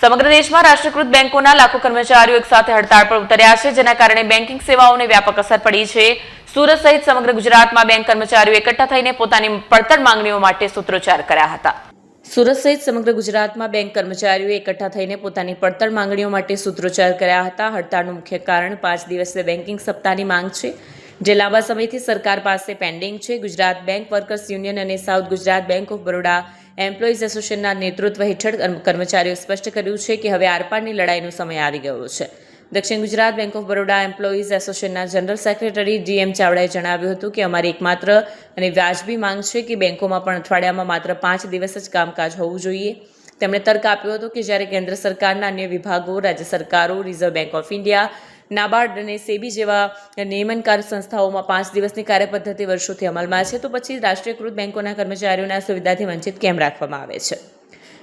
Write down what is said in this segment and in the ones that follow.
સમગ્ર દેશમાં રાષ્ટ્રીયકૃત બેંકોના લાખો કર્મચારીઓ એકસાથે હડતાળ પર ઉતર્યા છે, જેના કારણે બેન્કિંગ સેવાઓને વ્યાપક અસર પડી છે. સુરત સહિત સમગ્ર ગુજરાતમાં બેંક કર્મચારીઓ એકઠા થઈને પોતાની પડતર માંગણીઓ માટે સૂત્રોચ્ચાર કર્યા હતા. સુરત સહિત સમગ્ર ગુજરાતમાં બેંક કર્મચારીઓ એકઠા થઈને પોતાની પડતર માંગણીઓ માટે સૂત્રોચ્ચાર કર્યા હતા. હડતાળનું મુખ્ય કારણ પાંચ દિવસીય બેન્કિંગ સપ્તાહની માંગ છે, જે લાંબા સમયથી સરકાર પાસે પેન્ડિંગ છે. ગુજરાત બેંક વર્કર્સ યુનિયન અને south Gujarat bank of Baroda employees એસોસિએશનના નેતૃત્વ હેઠળ કર્મ- કર્મચારીઓ સ્પષ્ટ કર્યું છે કે હવે આરપારની લડાઈનો સમય આવી ગયો છે. દક્ષિણ Gujarat bank of Baroda employees એસોસિએશનના જનરલ સેક્રેટરી ડીએમ ચાવડાએ જણાવ્યું હતું કે અમારી એકમાત્ર અને વ્યાજબી માંગ છે કે બેંકોમાં પણ અઠવાડિયામાં માત્ર પાંચ દિવસ જ કામકાજ હોવું જોઈએ. તેમણે તર્ક આપ્યો હતો કે જ્યારે કેન્દ્ર સરકારના અન્ય વિભાગો, રાજ્ય સરકારો Reserve Bank of India NABARD અને સેબી જેવા નિયમનકાર સંસ્થાઓમાં પાંચ દિવસની કાર્યપદ્ધતિ વર્ષોથી અમલમાં છે. તો પછી રાષ્ટ્રીયકૃત બેંકોના કર્મચારીઓના સુવિધાથી વંચિત કેમ રાખવામાં આવે છે?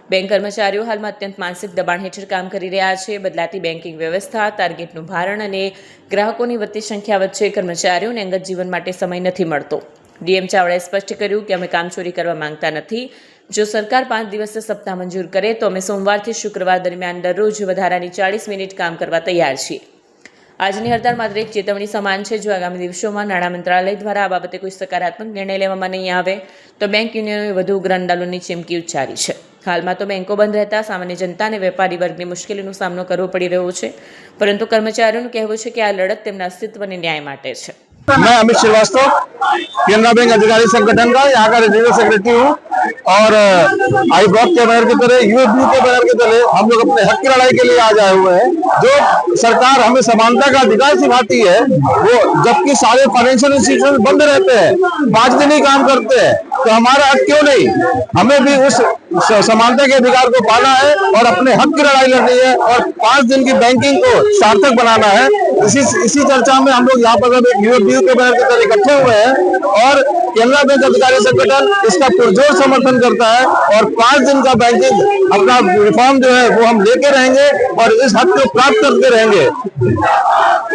બેંક કર્મચારીઓ હાલમાં અત્યંત માનસિક દબાણ હેઠળ કામ કરી રહ્યા છે. બદલાતી બેન્કિંગ વ્યવસ્થા, ટાર્ગેટનું ભારણ અને ગ્રાહકોની વધતી સંખ્યા વચ્ચે કર્મચારીઓને અંગત જીવન માટે સમય નથી મળતો. ડીએમ ચાવડાએ સ્પષ્ટ કર્યું કે અમે કામચોરી કરવા માંગતા નથી. જો સરકાર પાંચ દિવસે સપ્તાહ મંજૂર કરે, તો અમે સોમવારથી શુક્રવાર દરમિયાન દરરોજ વધારાની ચાળીસ મિનિટ કામ કરવા તૈયાર છીએ. આજની હડતાળ માત્ર એક ચેતવણી સમાન છે, જો આગામી દિવસોમાં નાણાં મંત્રાલય દ્વારા આ બાબતે કોઈ સકારાત્મક નિર્ણય લેવામાં નહીં આવે, તો બેંક યુનિયનોએ વધુ ઉગ્ર અંદાલોની ચીમકી ઉચ્ચારી છે. હાલમાં તો બેન્કો બંધ રહેતા સામાન્ય જનતા અને વેપારી વર્ગની મુશ્કેલીનો સામનો કરવો પડી રહ્યો છે, પરંતુ કર્મચારીઓનું કહેવું છે કે આ લડત તેમના અસ્તિત્વને ન્યાય માટે છે. मैं अमित श्रीवास्तव, केनरा बैंक अधिकारी संगठन का यहाँ का रीजनल सेक्रेटरी हूँ और आई ब्लॉक के बैनर की तरह यूएबी के बैनर के तरह हम लोग अपने हक की लड़ाई के लिए आज आए हुए हैं। जो सरकार हमें समानता का अधिकार सिखाती है, वो जबकि सारे फाइनेंशियल इंस्टीट्यूशन बंद रहते हैं पाँच दिन ही काम करते हैं तो हमारा हक क्यों नहीं? हमें भी उस समानता के अधिकार को पाना है और अपने हक की लड़ाई लड़नी है और पाँच दिन की बैंकिंग को सार्थक बनाना है। इसी इसी चर्चा में हम लोग यहाँ पर एक यूएबी के बैनर की तरह इकट्ठे हुए हैं और केनरा बैंक अधिकारी संगठन इसका पुरजोर समर्थन करता है और पाँच दिन का बैंकिंग अपना रिफॉर्म जो है वो हम लेके रहेंगे और इस हक को प्राप्त करते रहेंगे।